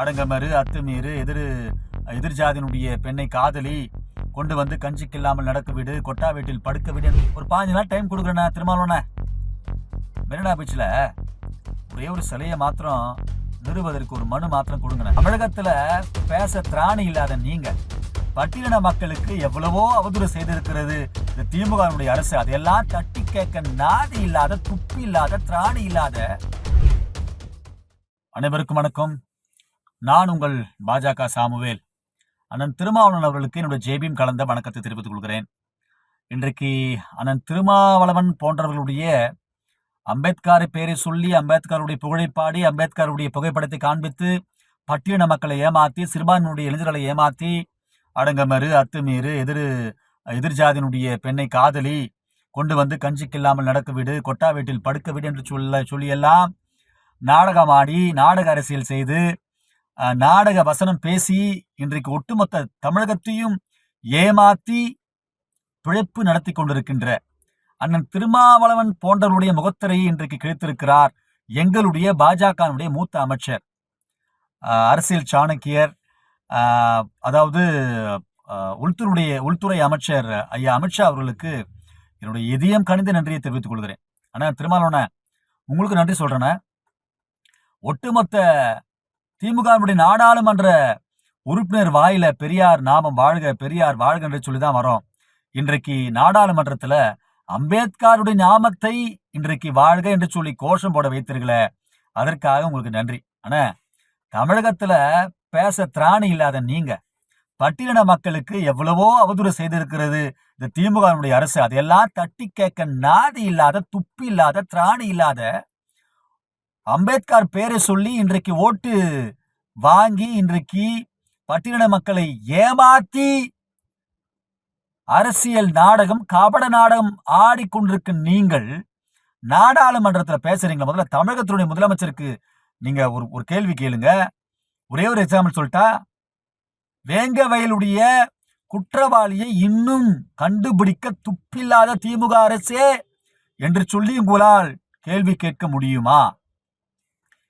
அடங்கமறு அத்துமீறு எதிர் எதிர்ஜாதியினுடைய பெண்ணை காதலி கொண்டு வந்து கஞ்சிக்கு இல்லாமல் நடக்க விடு கொட்டா வீட்டில் படுக்க விடு ஒரு பாஞ்சு நாள் டைம் கொடுக்குறேண்ணா திருமாவளவண்ணே மெரினா பீச்சில்? ஒரே ஒரு சிலையை மாத்திரம் நிறுவதற்கு ஒரு மனு மாத்திரம் கொடுங்கண்ணே. தமிழகத்துல பேச திராணி இல்லாத நீங்க பட்டியலின மக்களுக்கு எவ்வளவோ அவதூறு செய்திருக்கிறது. இந்த திமுகவினுடைய அரசு அதையெல்லாம் தட்டி கேட்க நாதி இல்லாத துப்பி இல்லாத திராணி இல்லாத அனைவருக்கும் வணக்கம். நான் உங்கள் பாஜக சாமுவேல். அண்ணன் திருமாவளவன் அவர்களுக்கு என்னுடைய ஜேபியும் கலந்த வணக்கத்தை தெரிவித்துக் கொள்கிறேன். இன்றைக்கு அண்ணன் திருமாவளவன் போன்றவர்களுடைய அம்பேத்கரை பேரை சொல்லி அம்பேத்கருடைய புகழை பாடி அம்பேத்கருடைய புகைப்படத்தை காண்பித்து பட்டியலின மக்களை ஏமாத்தி சிறுபான்மையுடைய இளைஞர்களை ஏமாத்தி அடங்கமறு அத்துமீறு எதிர் எதிர்ஜாதியினுடைய பெண்ணை காதலி கொண்டு வந்து கஞ்சிக்கில்லாமல் நடக்க விடு கொட்டா வீட்டில் படுக்க வீடு என்று சொல்ல சொல்லியெல்லாம் நாடகமாடி நாடக அரசியல் செய்து நாடக வசனம் பேசி இன்றைக்கு ஒட்டுமொத்த தமிழகத்தையும் ஏமாத்தி பிழைப்பு நடத்தி கொண்டிருக்கின்ற அண்ணன் திருமாவளவன் போன்றவருடைய முகத்திரையை இன்றைக்கு கிழித்திருக்கிறார் எங்களுடைய பாஜகனுடைய மூத்த அமைச்சர். அரசியல் சாணக்கியர் அதாவது உள்துறையுடைய உள்துறை அமைச்சர் ஐயா அமித்ஷா அவர்களுக்கு என்னுடைய இதயம் கணிந்த நன்றியை தெரிவித்துக் கொள்கிறேன். அண்ணா திருமாவளவன உங்களுக்கு நன்றி சொல்றேண்ணே ஒட்டுமொத்த திமுகவினுடைய நாடாளுமன்ற உறுப்பினர் வாயில பெரியார் நாமம் வாழ்க பெரியார் வாழ்க என்று சொல்லி தான் வரோம். இன்றைக்கு நாடாளுமன்றத்துல அம்பேத்கருடைய நாமத்தை இன்றைக்கு வாழ்க என்று சொல்லி கோஷம் போட வைத்தீர்களே அதற்காக உங்களுக்கு நன்றி. ஆனா தமிழகத்துல பேச திராணி இல்லாத நீங்க பட்டியலின மக்களுக்கு எவ்வளவோ அவதூறு செய்திருக்கிறது இந்த திமுகவினுடைய அரசு. அதையெல்லாம் தட்டி கேட்க நாதி இல்லாத துப்பி இல்லாத திராணி இல்லாத அம்பேத்கர் பேரை சொல்லி இன்றைக்கு ஓட்டு வாங்கி இன்றைக்கு பட்டியலின மக்களை ஏமாத்தி அரசியல் நாடகம் கபட நாடகம் ஆடிக்கொண்டிருக்க நீங்கள் நாடாளுமன்றத்தில் பேசுறீங்களா முதல்ல தமிழகத்தினுடைய முதலமைச்சருக்கு நீங்க ஒரு ஒரு கேள்வி கேளுங்க. ஒரே ஒரு எக்ஸாம்பிள் சொல்லிட்டா வேங்க வயலுடைய குற்றவாளியை இன்னும் கண்டுபிடிக்க துப்பில்லாத திமுக அரசே என்று சொல்லி உங்களால் கேள்வி கேட்க முடியுமா?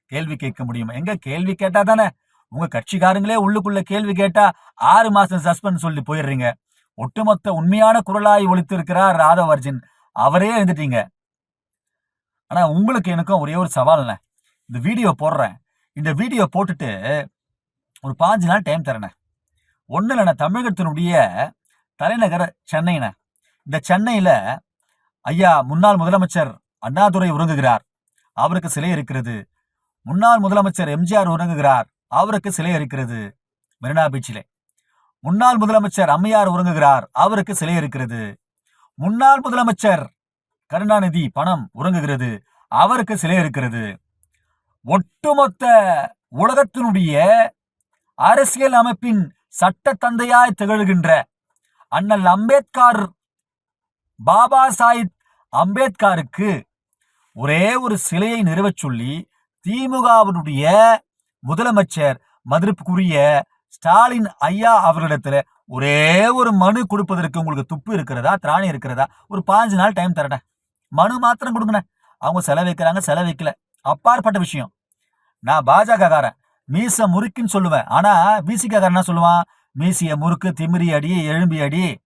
கேள்வி கேட்க முடியுமா. எங்க? கேள்வி கேட்டா தானே. உங்க கட்சிக்காரங்களே உள்ளுக்குள்ள கேள்வி கேட்டா ஆறு மாசம் சஸ்பெண்ட் சொல்லி போயிடுறீங்க. ஒட்டுமொத்த உண்மையான குரலாய் ஒழித்திருக்கிறார் ராதவர்ஜன். அவரே எழுந்துட்டீங்க. ஆனா உங்களுக்கு எனக்கும் ஒரே ஒரு சவால்ண்ணே இந்த வீடியோ போடுறேன். இந்த வீடியோ போட்டுட்டு ஒரு பாஞ்சு நாள் டைம் தரேண்ணே ஒன்றும் இல்லைண்ணே தமிழகத்தினுடைய தலைநகர் சென்னைண்ணே. இந்த சென்னையில் ஐயா முன்னாள் முதலமைச்சர் அண்ணாதுரை உறங்குகிறார். அவருக்கு சிலை இருக்கிறது. முன்னாள் முதலமைச்சர் எம்ஜிஆர் உறங்குகிறார். அவருக்கு சிலை இருக்கிறது. மெரினா பீச்சிலே. முன்னாள் முதலமைச்சர் அம்மையார் உறங்குகிறார். அவருக்கு சிலை இருக்கிறது. முன்னாள் முதலமைச்சர் கருணாநிதி பணம் உறங்குகிறது. அவருக்கு சிலை இருக்கிறது. ஒட்டுமொத்த உலகத்தினுடைய அரசியல் அமைப்பின் சட்ட தந்தையாய் திகழ்கின்ற அண்ணல் அம்பேத்கர் பாபா சாஹிப் அம்பேத்கருக்கு ஒரே ஒரு சிலையை நிறுவச் சொல்லி திமுகவினுடைய முதலமைச்சர் மதிப்புக்குரிய ஸ்டாலின் ஐயா அவர்களிடத்துல ஒரே ஒரு மனு கொடுப்பதற்கு உங்களுக்கு துப்பு இருக்கிறதா திராணி இருக்கிறதா? ஒரு பாஞ்சு நாள் டைம் தரட மனு மாத்திரம் கொடுங்கண்ணே. அவங்க செலவைக்கிறாங்க வைக்கிறாங்க வைக்கல. அப்பாற்பட்ட விஷயம். நான் பாஜக காரன் மீச முறுக்குன்னு சொல்லுவேன். ஆனா பிசிகாரன் என்ன சொல்லுவான்? மீசிய முறுக்கு திமிரி அடி எழும்பி அடி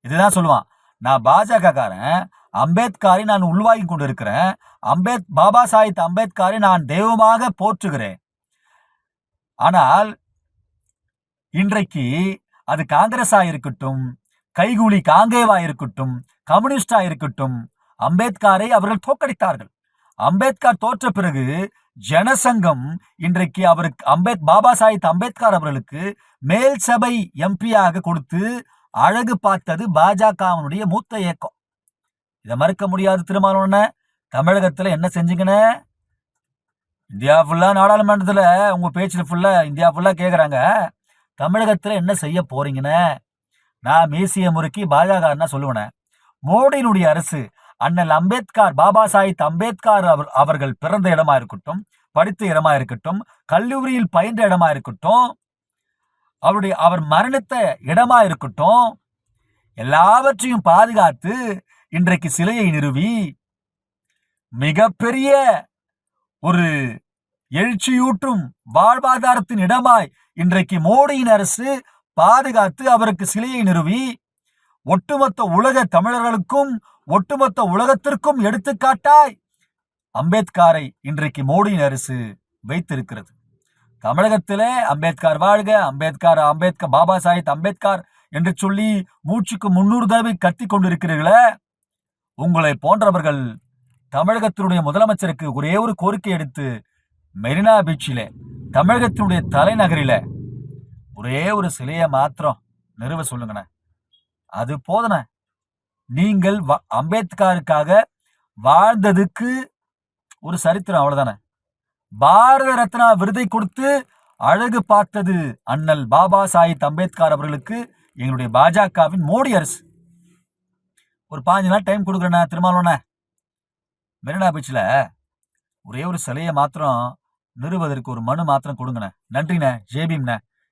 இதுதான் சொல்லுவான். நான் பாஜக காரன் நான் உள்வாங்கி கொண்டிருக்கிறேன் அம்பேத் பாபா சாஹிப் அம்பேத்காரை நான் தெய்வமாக போற்றுகிறேன். ஆனால் இன்றைக்கு அது காங்கிரஸா இருக்கட்டும் கைகூலி காங்கேவா இருக்கட்டும் கம்யூனிஸ்டா இருக்கட்டும் அம்பேத்காரை அவர்கள் தோற்கடித்தார்கள். அம்பேத்கர் தோற்ற பிறகு ஜனசங்கம் இன்றைக்கு அவருக்கு அம்பேத் பாபா சாஹிப் அம்பேத்கர் அவர்களுக்கு மேல் சபை எம்பியாக கொடுத்து அழகு பார்த்தது பாஜகவினுடைய மூத்த இயக்கம். இதை மறுக்க முடியாது திருமாவளவன தமிழகத்தில் என்ன செஞ்சீங்கன்னு இந்தியா ஃபுல்லாக நாடாளுமன்றத்தில் உங்கள் பேச்சில் ஃபுல்லாக இந்தியா ஃபுல்லாக கேட்குறாங்க தமிழகத்தில் என்ன செய்ய போறீங்கன்னு நான் மீசிய முறுக்கி பாஜக என்ன சொல்லுவேனே. மோடியினுடைய அரசு அண்ணல் அம்பேத்கர் பாபா சாஹிப் அம்பேத்கர் அவர் அவர்கள் பிறந்த இடமா இருக்கட்டும் படித்த இடமா இருக்கட்டும் கல்லூரியில் பயின்ற இடமா இருக்கட்டும் அவருடைய அவர் மரணித்த இடமா இருக்கட்டும் எல்லாவற்றையும் பாதுகாத்து இன்றைக்கு சிலையை நிறுவி மிகப்பெரிய ஒரு எழுச்சியூட்டும் வாழ்வாதாரத்தின் இடமாய் இன்றைக்கு மோடியின் அரசு பாதுகாத்து அவருக்கு சிலையை நிறுவி ஒட்டுமொத்த உலக தமிழர்களுக்கும் ஒட்டுமொத்த உலகத்திற்கும் எடுத்துக்காட்டாய் அம்பேத்கரை இன்றைக்கு மோடியின் அரசு வைத்திருக்கிறது. தமிழகத்திலே அம்பேத்கர் வாழ்க அம்பேத்கர் அம்பேத்கர் பாபா சாஹிப் அம்பேத்கர் என்று சொல்லி மூச்சுக்கு முன்னூறு தடவை கத்தி கொண்டிருக்கிறீர்களே உங்களை போன்றவர்கள் தமிழகத்தினுடைய முதலமைச்சருக்கு ஒரே ஒரு கோரிக்கை எடுத்து மெரினா பீச்சிலே தமிழகத்தினுடைய தலைநகரில ஒரே ஒரு சிலையை மாத்திரம் நிறுவ சொல்லுங்கண்ணே. அது போதன நீங்கள் வ- அம்பேத்கருக்காக வாழ்ந்ததுக்கு ஒரு சரித்திரம் அவ்வளோதானே பாரத ரத்னா விருதை கொடுத்து அழகு பார்த்தது அண்ணல் பாபா சாஹிப் அம்பேத்கர் அவர்களுக்கு எங்களுடைய பாஜகவின் மோடி அரசு. ஒரு பாஞ்சு நாள் டைம் கொடுக்குறேண்ணா திருமாவளவண்ணே மெரினா பீச்சில் ஒரே ஒரு சிலையை மாத்திரம் நிறுவதற்கு ஒரு மனு மாத்திரம் கொடுங்கண்ணே. நன்றிண்ணே ஜேபிம்ண்ணே